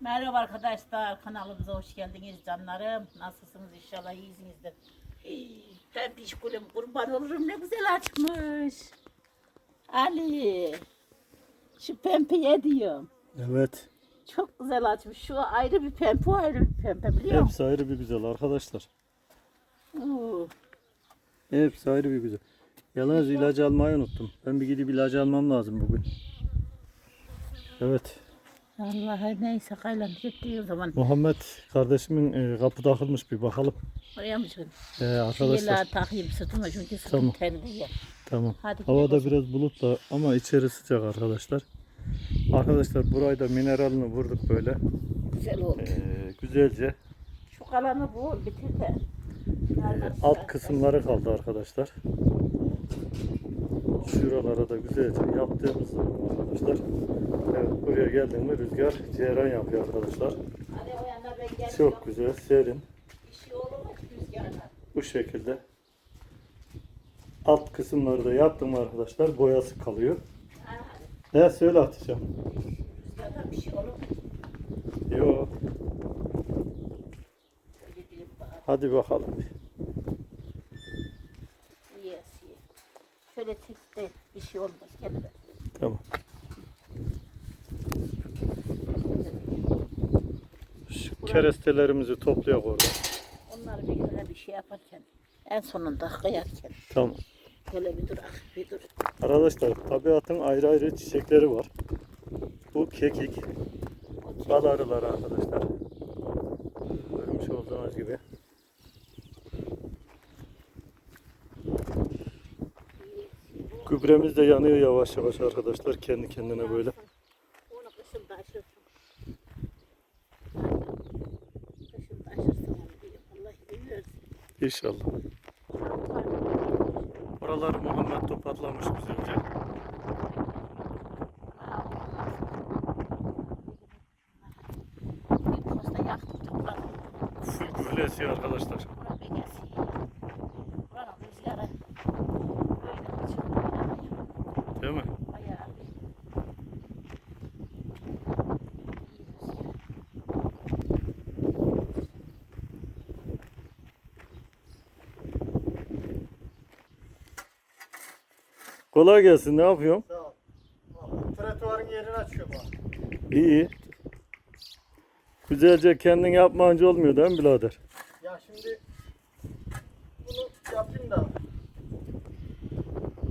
Merhaba arkadaşlar, kanalımıza hoş geldiniz canlarım. Nasılsınız inşallah iyisinizdir. Ben pişkulüm kurban olurum ne güzel açmış. Ali, şu pempiye diyorum. Evet. Çok güzel açmış. Şu ayrı bir pempe, ayrı bir pempe biliyor musun? Hepsi ayrı bir güzel arkadaşlar. Oo, Hepsi ayrı bir güzel. Yalnız ilacı almayı unuttum. Ben bir gidip ilacı almam lazım bugün. Evet. Vallahi neyse kaylan gitti o zaman. Muhammed kardeşimin e, kapı takılmış bir bakalım. Oraya mı çıkın? E, arkadaşlar. Şeyler takayım sırtıma çünkü sırtım Tamam. terliyor. Tamam. Hadi Havada gidelim. biraz bulut da ama içeri sıcak arkadaşlar. Arkadaşlar burayı da mineralini vurduk böyle. Güzel oldu. E, güzelce. Şu kalanı bu bitir de. E, alt kısımları kaldı arkadaşlar. Şuralara da güzelce yaptığımız zaman arkadaşlar. Evet buraya geldin mi rüzgar ceyran yapıyor arkadaşlar. Çok güzel serin. Bu şekilde. Alt kısımları da yaptım arkadaşlar. Boyası kalıyor. Ne söyle bir şey olur mu? Yo. Öyle diyeyim bana. Hadi bakalım. Şöyle çek de bir şey olmaz. Gel. Tamam. Şu kerestelerimizi toplayak orada. Onları bir göre bir şey yaparken en sonunda kıyarken Tamam. böyle bir durak bir dur. Arkadaşlar tabiatın ayrı ayrı çiçekleri var. Bu kekik. Bal arıları arkadaşlar. Görmüş olduğunuz gibi. Gübremiz de yanıyor yavaş yavaş arkadaşlar. Kendi kendine böyle. İnşallah. Oraları Muhammed topatlamış güzelce. Full böyle esiyor arkadaşlar. Buna bir gelsin. Buranın rüzgarı böyle çıkıyor. Değil mi? Bayağı bir. iyi rüzgar. Kolay gelsin. Ne yapıyorsun? Sağ ol. Trotuarın yerini açıyor bak. İyi iyi. Güzelce kendin yapmayınca olmuyor değil mi birader? Ya şimdi bunu yapayım da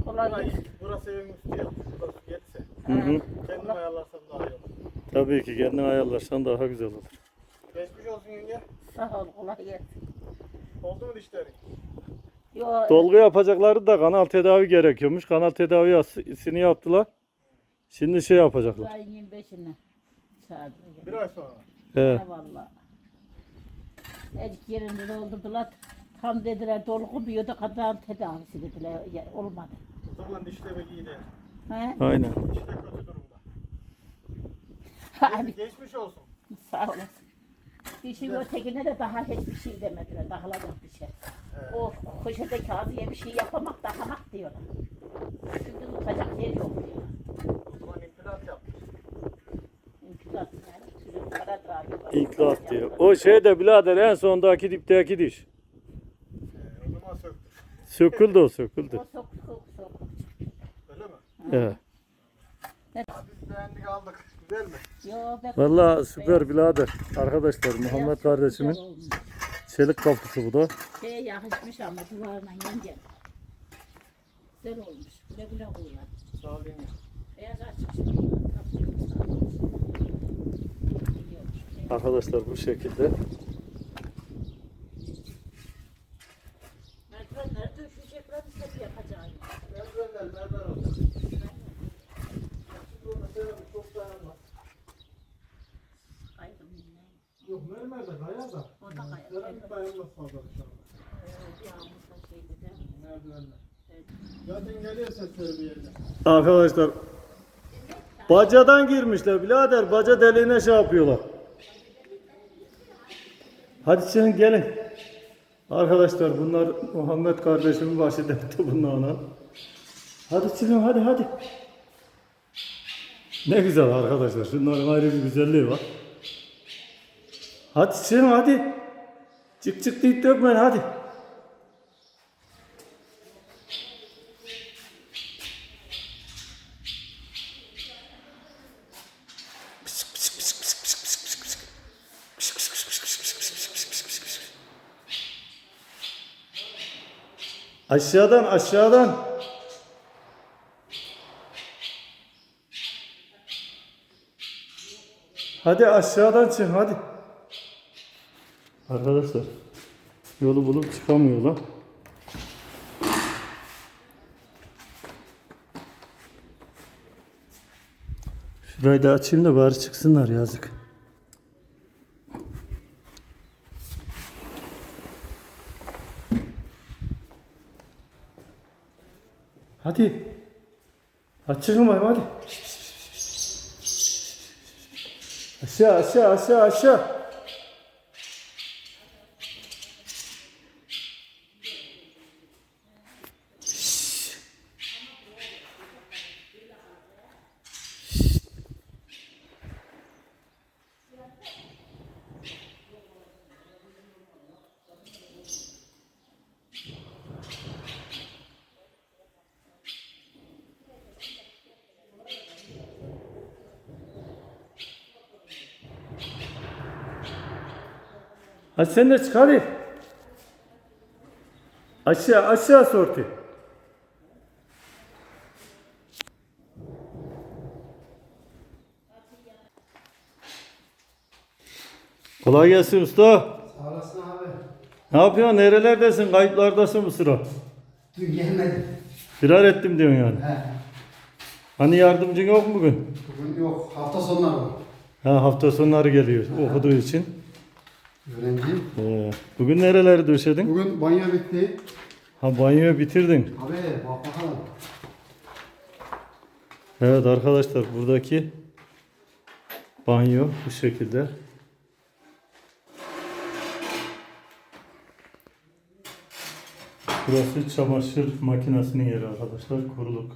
Kolay burası, gelsin. burası evin üstü ya. Burası yetse. Hı hı. Kendim ayarlarsam daha iyi olur. Tabii ki kendin ayarlarsan daha güzel olur. Geçmiş olsun yenge. Sağ ol kolay gelsin. Oldu mu dişlerin? Yo, Dolgu yapacakları da kanal tedavi gerekiyormuş. Kanal tedavisini yaptılar. Şimdi şey yapacaklar. ayın 25'ine çağırdılar. Bir ay sonra. He. Eyvallah. Ecik yerinde doldurdular. Tam dediler dolgu bir da kadar tedavisi dediler. Ya, olmadı. O zaman dişlemek iyi değil. He? Aynen. Diş de kötü durumda. Geçmiş olsun. sağ olasın. Dişin ötekine de daha hiçbir şey demediler. Dağılacak bir şey. Evet. O köşede kağıdıya bir şey yapamak dağlamak diyorlar. Şimdi tutacak yer yok diyorlar. O zaman yapmış. Yani. Para drağı. Diyor. O şey de birader en sondaki dipteki diş. Ee, o zaman. Söküldü o söküldü. O sok sok sok. Öyle mi? Evet. Biz beğendik aldık. Güzel mi? Yo, be- Valla süper birader. Arkadaşlar Muhammed kardeşimin. Çelik kapısı bu da. Şeye yakışmış ama duvarına yenge. Güzel olmuş. Güle güle kullan. Sağ ol yenge. Beyaz açmış. Arkadaşlar bu şekilde. Merdivenleri döşeyecekler biz de yapacağız. Merdivenler merdiven olacak. Şimdi orada seramik çok dayanmaz. Kaydım yine. Yok mermer de kaya da. O da kaya. Seramik dayanmaz fazla dışarıda. Yağmurda şeydi de. Merdivenler. Zaten geliyor sesleri bir yerden. Arkadaşlar bacadan girmişler birader. Baca deliğine şey yapıyorlar. Hadi sen gelin. Arkadaşlar bunlar Muhammed kardeşimin başı demekti bunlarla. Hadi çıkın hadi hadi. Ne güzel arkadaşlar. Şunların ayrı bir güzelliği var. Hadi çıkın hadi. Çık çık deyip dökmeyin hadi. Aşağıdan aşağıdan. Hadi aşağıdan çık hadi. Arkadaşlar yolu bulup çıkamıyorlar. Şurayı da açayım da bari çıksınlar yazık. Hadi. Hadi çıkın hadi. Aşağı aşağı aşağı aşağı. Hadi sen de çık hadi. Aşağı aşağı sorti. Kolay gelsin usta. Sağ olasın abi. Ne yapıyorsun? Nerelerdesin? Kayıplardasın bu sıra. Dün gelmedim. Firar ettim diyorsun yani. He. Hani yardımcın yok mu bugün? Bugün yok. Hafta sonları var. Ha, hafta sonları geliyor okuduğu için. Öğrenciyim. Ee, bugün nereleri döşedin? Bugün banyo bitti. Ha banyoyu bitirdin. Abi bak bakalım. Evet arkadaşlar buradaki banyo bu şekilde. Burası çamaşır makinesinin yeri arkadaşlar. Kuruluk.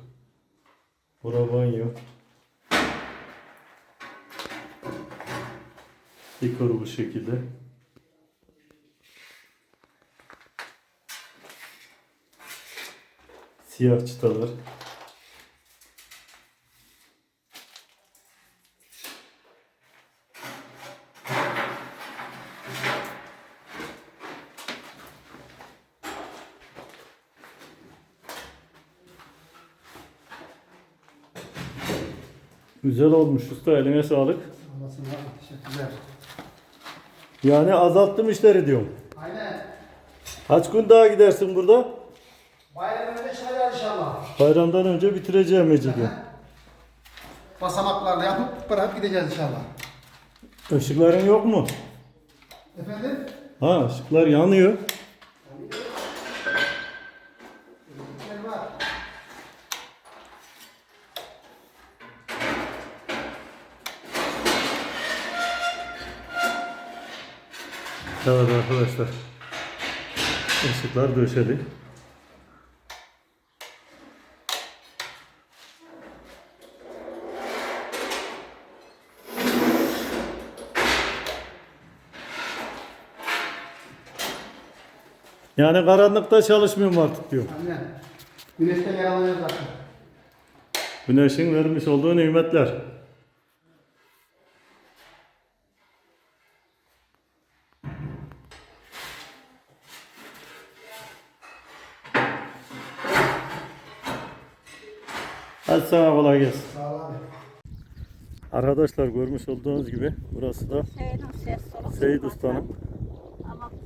Bura banyo. Dekoru bu şekilde. Siyah çıtalar. Güzel olmuş usta eline sağlık. Sağ olasın. Teşekkürler. Yani azalttım işleri diyorum. Aynen. Kaç gün daha gidersin burada? Bayramın önce çıkacağız inşallah. Bayramdan önce bitireceğim mecidi. Basamaklarla yapıp bırakıp gideceğiz inşallah. Işıkların yok mu? Efendim? Ha ışıklar yanıyor. Evet arkadaşlar. Işıklar döşeli. Yani karanlıkta çalışmıyorum artık diyor. Aynen. Güneşten yaralanacağız zaten. Güneşin vermiş olduğu nimetler. Hadi sana kolay gelsin. Sağ ol abi. Arkadaşlar görmüş olduğunuz gibi burası da. Seyit Usta'nın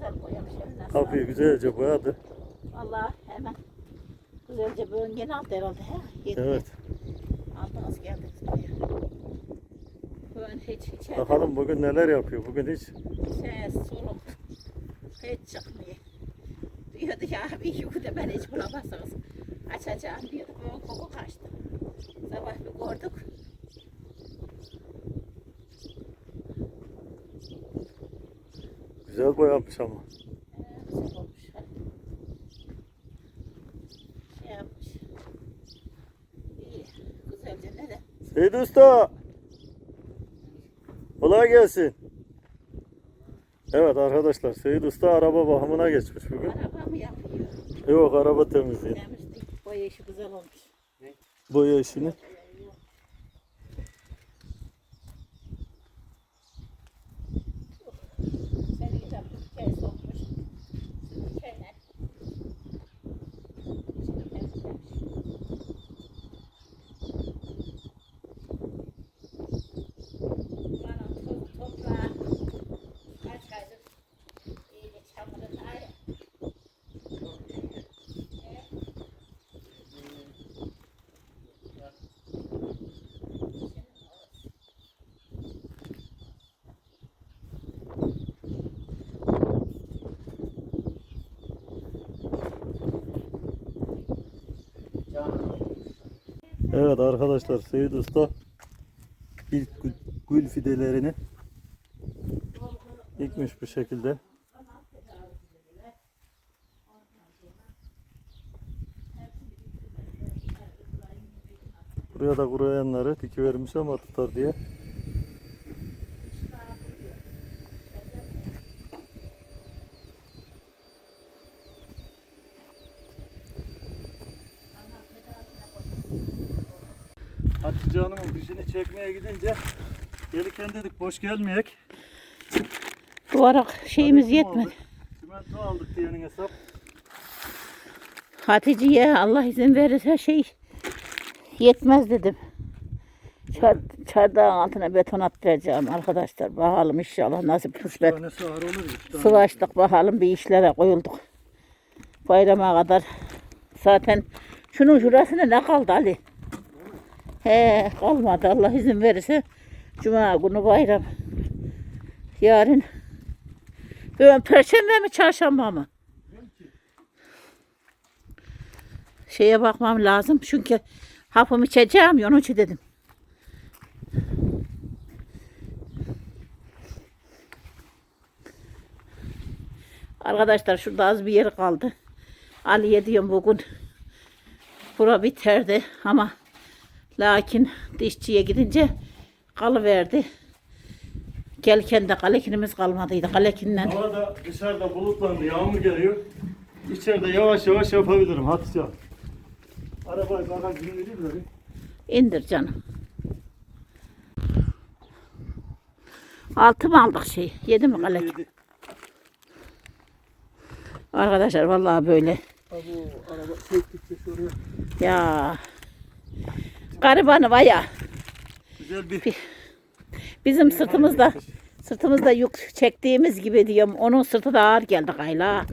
güzel boyamış eline. kapıyı güzelce boyadı. Valla hemen. Güzelce bugün gene aldı herhalde. He? Yetti. Evet. Aldınız geldiniz buraya. Bugün hiç hiç Bakalım bugün neler yapıyor. Bugün hiç ses soluk hiç çıkmıyor. Diyordu ya bir yükü ben hiç bulamazsınız. Açacağım diyordu. Bugün koku kaçtı. Sabah bir gördük. Güzel boyamış ama. Güzel olmuş. Şey yapmış. İyi. Güzelce ne de. Seyit Usta. Kolay gelsin. Evet arkadaşlar Seyit Usta araba bakımına geçmiş bugün. Araba mı yapıyor? Yok araba temizliği. Temizlik. Boya işi güzel olmuş. Boya işini. Seni güzel Türkiye'ye sokmuş. Türkiye'yle. İçini temizlemiş. Bana toz, toprağı kaç aydır iyice çamurun ayrı. Evet arkadaşlar Seyit Usta ilk gül- fidelerini dikmiş bu şekilde. Buraya da kuruyanları dikivermiş ama tutar diye. Hatice Hanım'ın dişini çekmeye gidince gelirken dedik boş gelmeyek. Bu ara şeyimiz Çimento yetmedi. aldık. Çimento aldık diyenin hesap. Hatice'ye Allah izin verirse şey yetmez dedim. Çar, çardağın altına beton attıracağım arkadaşlar. Bakalım inşallah nasip kısmet. Sıvaştık bakalım bir işlere koyulduk. Bayrama kadar. Zaten şunun şurasına ne kaldı Ali? He kalmadı Allah izin verirse. Cuma günü bayram. Yarın. Bugün perşembe mi çarşamba mı? Şeye bakmam lazım çünkü hapımı içeceğim ya onun için dedim. Arkadaşlar şurada az bir yer kaldı. Ali'ye diyorum bugün bura biterdi ama lakin dişçiye gidince kalıverdi. Gelken de kalekinimiz kalmadıydı. Kalekinden Hava da dışarıda bulutlandı, yağmur geliyor. İçeride yavaş yavaş yapabilirim Hatice. Arabayı vereyim de bir. indir canım. Altı mı aldık şey? Yedi mi kalek? Yedi. Arkadaşlar vallahi böyle. Ha bu araba çektikçe şuraya Ya. Garibanı vaya. güzel bir Bizim sırtımızda sırtımızda yük çektiğimiz gibi diyorum. Onun sırtı da ağır geldi gayla.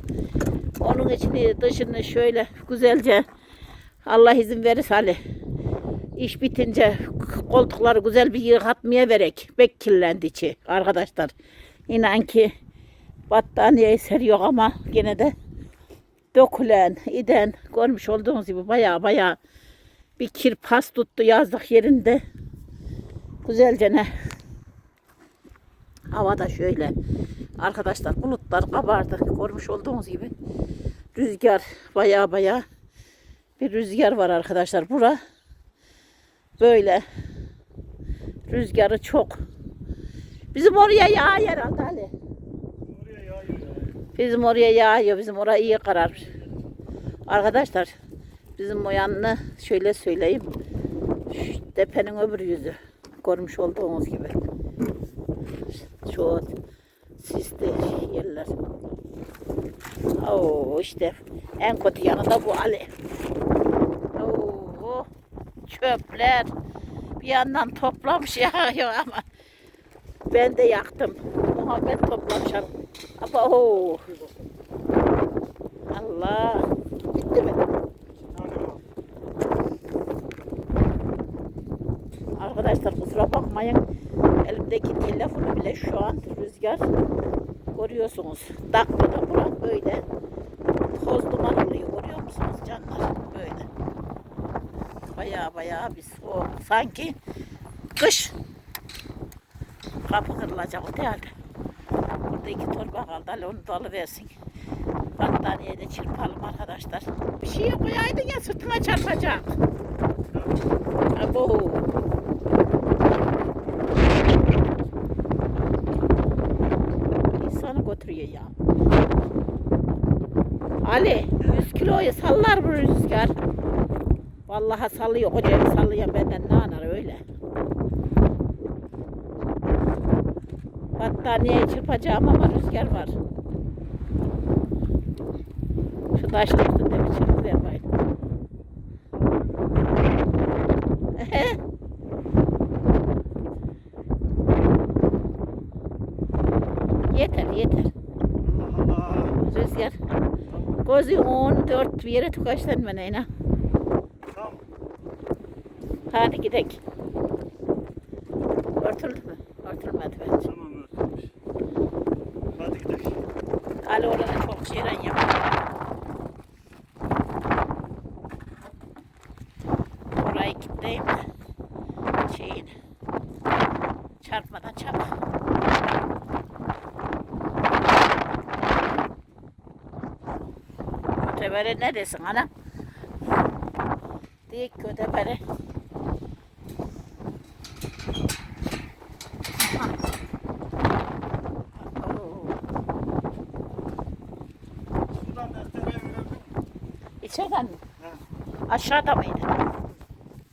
Onun içini dışını şöyle güzelce Allah izin verirse Ali. İş bitince koltukları güzel bir yıkatmaya verek. Bek kirlendi içi arkadaşlar. İnan ki battaniye eser yok ama gene de dökülen, iden görmüş olduğunuz gibi baya baya bir kirpas tuttu yazlık yerinde. Güzelce ne Havada şöyle. Arkadaşlar bulutlar kabardı. Görmüş olduğunuz gibi. Rüzgar baya baya bir rüzgar var arkadaşlar. Bura böyle rüzgarı çok. Bizim oraya yağıyor herhalde Ali. oraya yağıyor ya. Bizim oraya yağıyor. Bizim oraya iyi karar. Arkadaşlar bizim o şöyle söyleyeyim. Şu tepenin öbür yüzü. Görmüş olduğunuz gibi. Şu sisli yerler. Oo işte en kötü yanı da bu Ali. Oo çöpler bir yandan toplamış yağıyor ama ben de yaktım. Muhammed toplamış. Ama oo. Allah. Bitti mi? İki tane var. Arkadaşlar kusura bakmayın. Elimdeki telefonu bile şu an rüzgar görüyorsunuz. Dakikada bura böyle toz duman oluyor. Görüyor musunuz canlar? Böyle. Baya baya bir soğuk. Sanki kış. Kapı kırılacak değil. Burada iki torba kaldı. Onu da alıversin. Battaniyeye de çırpalım arkadaşlar. Bir şey koyaydın ya sırtına çarpacak. Abo. Götürüyor ya. Ali 100 kiloyu sallar bu rüzgar. Vallahi sallıyor kocayı sallıyor benden ne anar öyle. Battaniye çırpacağım ama rüzgar var. Şu taşın üstünde bir çırpıver bayım. yeter yeter. Allah Allah. Rüzgar. Gözü 14 bir yere tıkaçtan bana yine. Tamam. Hadi gidelim. Örtüldü mü? Örtülmedi bence. Tamam örtülmüş. Hadi gidelim. Ali orada çok şeyden yapıyor. Orayı kilitleyeyim de şeyin çarpmadan çabuk. Kötebere ne desin anam? Dik kötebere. İçeriden mi? Aşağıda mıydı?